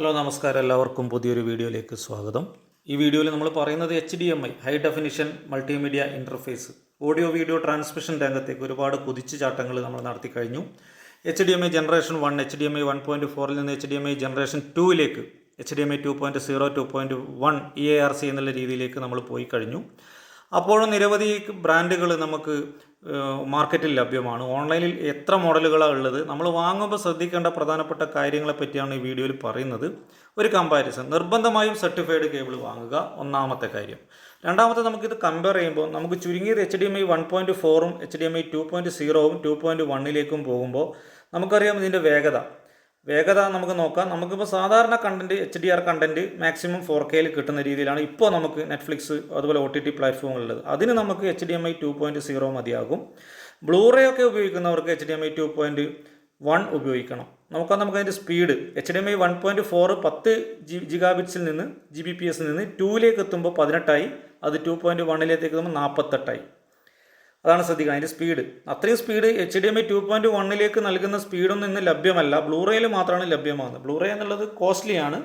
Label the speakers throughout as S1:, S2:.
S1: Hello നമസ്കാരം. എല്ലാവർക്കും പുതിയൊരു വീഡിയോയിലേക്ക് സ്വാഗതം. ഈ വീഡിയോയിൽ നമ്മൾ പറയുന്നത് H D M I high definition multimedia interface audio video transmission രംഗത്തേക്ക് ഒരുപാട് കുതിച്ചുചാട്ടങ്ങൾ നമ്മൾ നടത്തി കഴിഞ്ഞു. H D M I generation one H D M I one point ഫോറിൽ നിന്ന് H D M I generation ടൂവിലേക്ക് H D M I two point zero two point one E A R C എന്നുള്ള രീതിയിലേക്ക് നമ്മൾ പോയി കഴിഞ്ഞു. അപ്പോഴും നിരവധി ബ്രാൻഡുകൾ നമുക്ക് മാർക്കറ്റിൽ ലഭ്യമാണ്. ഓൺലൈനിൽ എത്ര മോഡലുകളാണ് ഉള്ളത്? നമ്മൾ വാങ്ങുമ്പോൾ ശ്രദ്ധിക്കേണ്ട പ്രധാനപ്പെട്ട കാര്യങ്ങളെ പറ്റിയാണ് ഈ വീഡിയോയിൽ പറയുന്നത്. ഒരു കമ്പാരിസൺ നിർബന്ധമായും സർട്ടിഫൈഡ് കേബിൾ വാങ്ങുക. ഒന്നാമത്തെ കാര്യം. രണ്ടാമത്തെ നമുക്കിത് കമ്പയർ ചെയ്യുമ്പോൾ നമുക്ക് ചുരുങ്ങിയത് H D M I one point ഫോറും H D M I two point സീറോവും two point വണ്ണിലേക്കും പോകുമ്പോൾ നമുക്കറിയാം ഇതിന്റെ വേഗത. വേഗത നമുക്ക് നോക്കാം. നമുക്കിപ്പോൾ സാധാരണ content H D R content maximum four കെയിൽ കിട്ടുന്ന രീതിയിലാണ് ഇപ്പോൾ നമുക്ക് നെറ്റ്ഫ്ലിക്സ് അതുപോലെ ഒ ടി ടി പ്ലാറ്റ്ഫോമുകളുള്ളത് അതിന് നമുക്ക് H D M I two point zero മതിയാകും. ബ്ലൂറേ ഒക്കെ ഉപയോഗിക്കുന്നവർക്ക് H D M I two point one ഉപയോഗിക്കണം. നോക്കാം നമുക്ക് അതിന്റെ speed H D M I one point four പത്ത് ജി ജിഗാബിറ്റ്സിൽ നിന്ന് ജി ബി പി എസിൽ നിന്ന് ടൂയിലേക്ക് എത്തുമ്പോൾ പതിനെട്ടായി. അത് ടു പോയിന്റ് വണ്ണിലേക്ക് എത്തുമ്പോൾ നാൽപ്പത്തെട്ടായി അതാണ് ശ്രദ്ധിക്കണം. അതിന്റെ സ്പീഡ് അത്രയും speed H D M I two point വണ്ണിലേക്ക് നൽകുന്ന സ്പീഡൊന്നും ഇന്ന് ലഭ്യമല്ല. ബ്ലൂറേയിൽ മാത്രമാണ് ലഭ്യമാകുന്നത്. ബ്ലൂറേ എന്നുള്ളത് കോസ്റ്റ്ലിയാണ്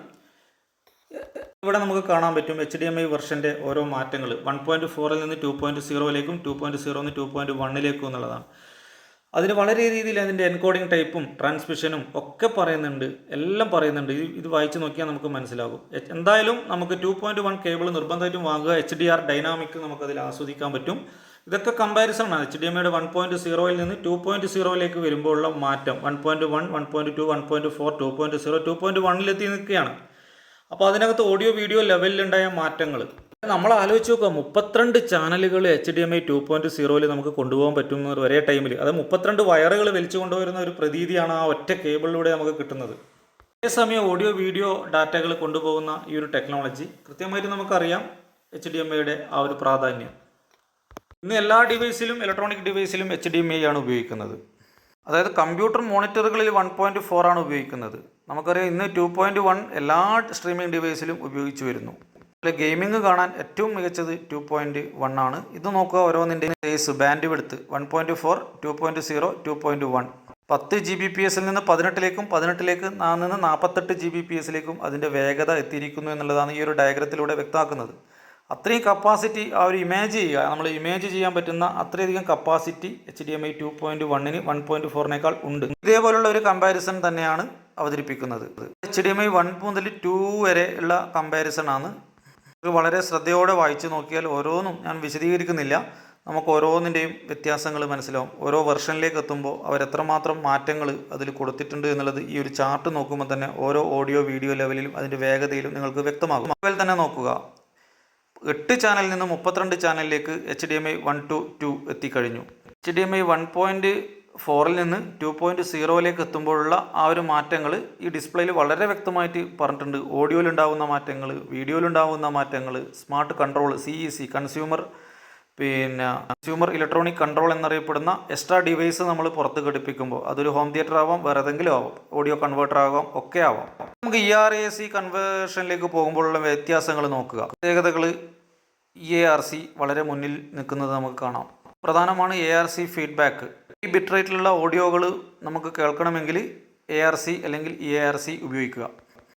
S1: ഇവിടെ നമുക്ക് കാണാൻ പറ്റും എച്ച് ഡി എം ഐ വെർഷന്റെ ഓരോ മാറ്റങ്ങൾ. വൺ പോയിന്റ് ഫോറിൽ നിന്ന് ടു പോയിന്റ് സീറോയിലേക്കും ടു പോയിന്റ് സീറോ നിന്ന് ടു പോയിന്റ് വണ്ണിലേക്കും എന്നുള്ളതാണ്. അതിന് വളരെ രീതിയിൽ അതിന്റെ എൻകോഡിംഗ് ടൈപ്പും ട്രാൻസ്മിഷനും ഒക്കെ പറയുന്നുണ്ട്. എല്ലാം പറയുന്നുണ്ട്. ഇത് ഇത് വായിച്ച് നോക്കിയാൽ നമുക്ക് മനസ്സിലാകും. എന്തായാലും നമുക്ക് ടു പോയിന്റ് വൺ കേബിൾ നിർബന്ധമായിട്ടും വാങ്ങുക. എച്ച് ഡി ആർ ഡൈനാമിക് നമുക്കതിൽ ആസ്വദിക്കാൻ പറ്റും. ഇതൊക്കെ കമ്പാരിസൺ ആണ്. എച്ച് ഡി എം ഐയുടെ വൺ പോയിന്റ് സീറോയിൽ നിന്ന് ടു പോയിന്റ് സീറോയിലേക്ക് വരുമ്പോഴുള്ള മാറ്റം. One point one one point two one point four two point zero two point വണ്ണിലെത്തി നിൽക്കുകയാണ്. അപ്പോൾ അതിനകത്ത് ഓഡിയോ വീഡിയോ ലെവലിലുണ്ടായ മാറ്റങ്ങൾ. നമ്മൾ ആലോചിച്ച് നോക്കുക മുപ്പത്തിരണ്ട് ചാനലുകൾ H D M I two point സീറോയിൽ നമുക്ക് കൊണ്ടുപോകാൻ പറ്റും എന്ന് ഒരേ ടൈമിൽ അത് മുപ്പത്തിരണ്ട് വയറുകൾ വലിച്ചു കൊണ്ടുവരുന്ന ഒരു പ്രതീതിയാണ് ആ ഒറ്റ കേബിളിലൂടെ നമുക്ക് കിട്ടുന്നത്. അതേസമയം ഓഡിയോ വീഡിയോ ഡാറ്റകൾ കൊണ്ടുപോകുന്ന ഈ ഒരു ടെക്നോളജി കൃത്യമായിട്ട് നമുക്കറിയാം എച്ച് ഡി എം ഐയുടെ ആ ഒരു പ്രാധാന്യം. ഇന്ന് എല്ലാ ഡിവൈസിലും ഇലക്ട്രോണിക് ഡിവൈസിലും എച്ച് ഡി എം ഐ ആണ് ഉപയോഗിക്കുന്നത്. അതായത് കമ്പ്യൂട്ടർ മോണിറ്ററുകളിൽ വൺ പോയിന്റ് ഫോർ ആണ് ഉപയോഗിക്കുന്നത്. നമുക്കറിയാം ഇന്ന് ടു പോയിന്റ് വൺ എല്ലാ സ്ട്രീമിംഗ് ഡിവൈസിലും ഉപയോഗിച്ചു വരുന്നു. അതിൽ ഗെയിമിംഗ് കാണാൻ ഏറ്റവും മികച്ചത് ടു പോയിന്റ് വൺ ആണ്. ഇത് നോക്കുക ഓരോന്നിന്റെ സൈസ് ബാൻഡ് എടുത്ത് one point four two point zero two point one പത്ത് ജി ബി പി എസിൽ നിന്ന് പതിനെട്ടിലേക്കും പതിനെട്ടിലേക്ക് നിന്ന് നാൽപ്പത്തെട്ട് ജി ബി പി എസിലേക്കും അതിന്റെ വേഗത എത്തിയിരിക്കുന്നു എന്നുള്ളതാണ് ഈ ഒരു ഡയഗ്രത്തിലൂടെ വ്യക്തമാക്കുന്നത്. അത്രയും കപ്പാസിറ്റി ആ ഒരു ഇമേജ് ചെയ്യുക. നമ്മൾ ഇമേജ് ചെയ്യാൻ പറ്റുന്ന അത്രയധികം capacity H D M I two point വണ്ണിന് വൺ പോയിന്റ് ഫോറിനേക്കാൾ ഉണ്ട്. ഇതേപോലുള്ള ഒരു കമ്പാരിസൺ തന്നെയാണ് അവതരിപ്പിക്കുന്നത്. H D M I one മുതൽ ടു വരെ ഉള്ള കമ്പാരിസൺ ആണ്. ഇത് വളരെ ശ്രദ്ധയോടെ വായിച്ചു നോക്കിയാൽ ഓരോന്നും ഞാൻ വിശദീകരിക്കുന്നില്ല. നമുക്ക് ഓരോന്നിന്റെയും വ്യത്യാസങ്ങൾ മനസ്സിലാവും. ഓരോ വെർഷനിലേക്ക് എത്തുമ്പോൾ അവരെത്രമാത്രം മാറ്റങ്ങൾ അതിൽ കൊടുത്തിട്ടുണ്ട് എന്നുള്ളത് ഈ ഒരു ചാർട്ട് നോക്കുമ്പോൾ തന്നെ ഓരോ ഓഡിയോ വീഡിയോ ലെവലിലും അതിന്റെ വേഗതയിലും നിങ്ങൾക്ക് വ്യക്തമാകും. അതുപോലെ തന്നെ നോക്കുക. എട്ട് ചാനലിൽ നിന്ന് മുപ്പത്തിരണ്ട് ചാനലിലേക്ക് H D M I one two two എത്തിക്കഴിഞ്ഞു. H D M I one point ഫോറിൽ നിന്ന് ടു പോയിന്റ് സീറോയിലേക്ക് എത്തുമ്പോഴുള്ള ആ ഒരു മാറ്റങ്ങൾ ഈ ഡിസ്പ്ലേയിൽ വളരെ വ്യക്തമായിട്ട് പറഞ്ഞിട്ടുണ്ട്. ഓഡിയോയിലുണ്ടാകുന്ന മാറ്റങ്ങൾ വീഡിയോയിലുണ്ടാകുന്ന മാറ്റങ്ങൾ smart control C E C consumer പിന്നെ കൺസ്യൂമർ ഇലക്ട്രോണിക് കൺട്രോൾ എന്നറിയപ്പെടുന്ന എക്സ്ട്രാ ഡിവൈസ് നമ്മൾ പുറത്ത് ഘടിപ്പിക്കുമ്പോൾ അതൊരു ഹോം തിയേറ്റർ ആവാം വേറെ ഏതെങ്കിലും ആവാം ഓഡിയോ കൺവേർട്ടർ ആവാം ഒക്കെ ആവാം. നമുക്ക് ഇ ആർ എ സി കൺവേർഷനിലേക്ക് പോകുമ്പോഴുള്ള വ്യത്യാസങ്ങൾ നോക്കുക. പ്രത്യേകതകൾ ഇ എ ആർ സി വളരെ മുന്നിൽ നിൽക്കുന്നത് നമുക്ക് കാണാം. പ്രധാനമാണ് എ ആർ സി ഫീഡ്ബാക്ക് ഈ ബിറ്റ് റേറ്റിലുള്ള ഓഡിയോകൾ നമുക്ക് കേൾക്കണമെങ്കിൽ എ ആർ സി അല്ലെങ്കിൽ ഇ എ ആർ സി ഉപയോഗിക്കുക.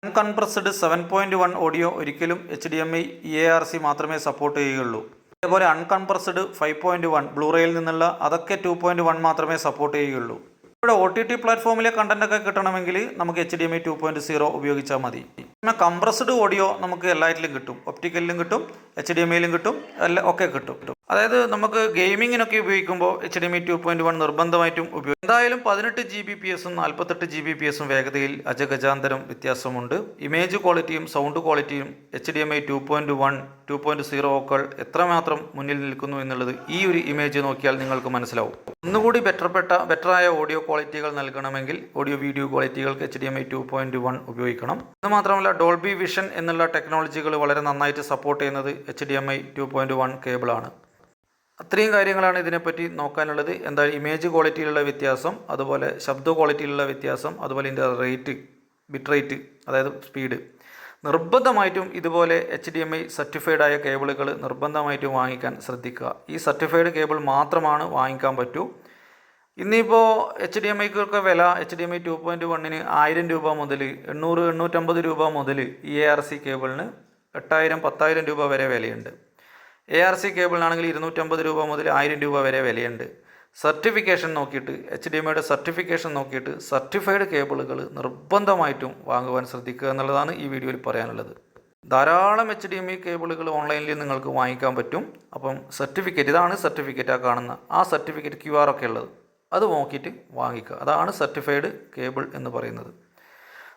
S1: Uncompressed seven point one audio ഒരിക്കലും H D M I E A R C മാത്രമേ സപ്പോർട്ട് ചെയ്യുകയുള്ളൂ. അതേപോലെ അൺകൺപ്രസ്ഡ് ഫൈവ് പോയിന്റ് വൺ ബ്ലൂറേയിൽ നിന്നുള്ള അതൊക്കെ ടു പോയിന്റ് വൺ മാത്രമേ സപ്പോർട്ട് ചെയ്യുകയുള്ളൂ. ഇവിടെ ഒ ടി ടി പ്ലാറ്റ്ഫോമിലെ കണ്ടന്റൊക്കെ കിട്ടണമെങ്കിൽ നമുക്ക് H D M I two point zero ഉപയോഗിച്ചാൽ മതി. പിന്നെ കംപ്രസ്ഡ് ഓഡിയോ നമുക്ക് എല്ലാറ്റിലും കിട്ടും. ഒപ്റ്റിക്കലിലും കിട്ടും. എച്ച് ഡി എം ഐയിലും കിട്ടും. എല്ലാം ഒക്കെ കിട്ടും. അതായത് നമുക്ക് ഗെയിമിങ്ങിനൊക്കെ ഉപയോഗിക്കുമ്പോൾ H D M two point one നിർബന്ധമായിട്ടും ഉപയോഗിക്കും എന്തായാലും പതിനെട്ട് ജി ബി പി എസും നാൽപ്പത്തെട്ട് ജി ബി പി എസും വേഗതയിൽ അജഗജാന്തരം വ്യത്യാസമുണ്ട്. ഇമേജ് ക്വാളിറ്റിയും സൗണ്ട് ക്വാളിറ്റിയും H D M I two point one two point ഒക്കെ എത്രമാത്രം മുന്നിൽ നിൽക്കുന്നു എന്നുള്ളത് ഈ ഒരു ഇമേജ് നോക്കിയാൽ നിങ്ങൾക്ക് മനസ്സിലാവും. ഒന്നുകൂടി ബെറ്റർപ്പെട്ട ബെറ്ററായ ഓഡിയോ ക്വാളിറ്റികൾ നൽകണമെങ്കിൽ audio video ക്വാളിറ്റികൾക്ക് H D M I two point one ഉപയോഗിക്കണം. ഇത് മാത്രമല്ല ഡോൾബി വിഷൻ എന്നുള്ള ടെക്നോളജികൾ വളരെ നന്നായിട്ട് സപ്പോർട്ട് ചെയ്യുന്നത് H D M I two point one കേബിളാണ് അത്രയും കാര്യങ്ങളാണ് ഇതിനെപ്പറ്റി നോക്കാനുള്ളത്. എന്താ ഇമേജ് ക്വാളിറ്റിയിലുള്ള വ്യത്യാസം അതുപോലെ ശബ്ദ ക്വാളിറ്റിയിലുള്ള വ്യത്യാസം അതുപോലെ ഇതിന്റെ റേറ്റ് ബിറ്റ് റേറ്റ് അതായത് സ്പീഡ് നിർബന്ധമായിട്ടും ഇതുപോലെ H D M I certified ആയ കേബിളുകൾ നിർബന്ധമായിട്ടും വാങ്ങിക്കാൻ ശ്രദ്ധിക്കുക. ഈ സർട്ടിഫൈഡ് കേബിൾ മാത്രമാണ് വാങ്ങിക്കാൻ പറ്റൂ. ഇന്നിപ്പോൾ എച്ച് ഡി എം ഐക്കൊക്കെ വില H D M I two point വണ്ണിന് ആയിരം രൂപ മുതൽ എണ്ണൂറ് എണ്ണൂറ്റമ്പത് രൂപ മുതൽ ഇ എ ആർ സി കേബിളിന് എട്ടായിരം പത്തായിരം രൂപ വരെ വിലയുണ്ട്. എ ആർ സി കേബിളിനാണെങ്കിൽ ഇരുന്നൂറ്റമ്പത് രൂപ മുതൽ ആയിരം രൂപ വരെ വിലയുണ്ട്. സർട്ടിഫിക്കേഷൻ നോക്കിയിട്ട് എച്ച് ഡി എം ഐയുടെ സർട്ടിഫിക്കേഷൻ നോക്കിയിട്ട് സർട്ടിഫൈഡ് കേബിളുകൾ നിർബന്ധമായിട്ടും വാങ്ങുവാൻ ശ്രദ്ധിക്കുക എന്നുള്ളതാണ് ഈ വീഡിയോയിൽ പറയാനുള്ളത്. ധാരാളം എച്ച് ഡി എം ഐ കേബിളുകൾ ഓൺലൈനിൽ നിങ്ങൾക്ക് വാങ്ങിക്കാൻ പറ്റും. അപ്പം സർട്ടിഫിക്കറ്റ് ഇതാണ് സർട്ടിഫിക്കറ്റാണ് കാണുന്ന ആ സർട്ടിഫിക്കറ്റ് ക്യു ആർ ഒക്കെ ഉള്ളത്. അത് നോക്കിയിട്ട് വാങ്ങിക്കുക. അതാണ് സർട്ടിഫൈഡ് കേബിൾ എന്ന് പറയുന്നത്.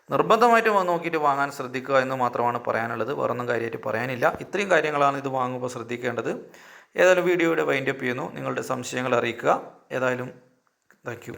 S1: നിർബന്ധമായിട്ടും വന്ന് നോക്കിയിട്ട് വാങ്ങാൻ ശ്രദ്ധിക്കുക എന്ന് മാത്രമാണ് പറയാനുള്ളത്. വേറൊന്നും കാര്യമായിട്ട് പറയാനില്ല. ഇത്രയും കാര്യങ്ങളാണ് ഇത് വാങ്ങുമ്പോൾ ശ്രദ്ധിക്കേണ്ടത്. ഏതായാലും വീഡിയോയുടെ വൈൻഡപ്പ് ചെയ്യുന്നു. നിങ്ങളുടെ സംശയങ്ങൾ അറിയിക്കുക. ഏതായാലും താങ്ക്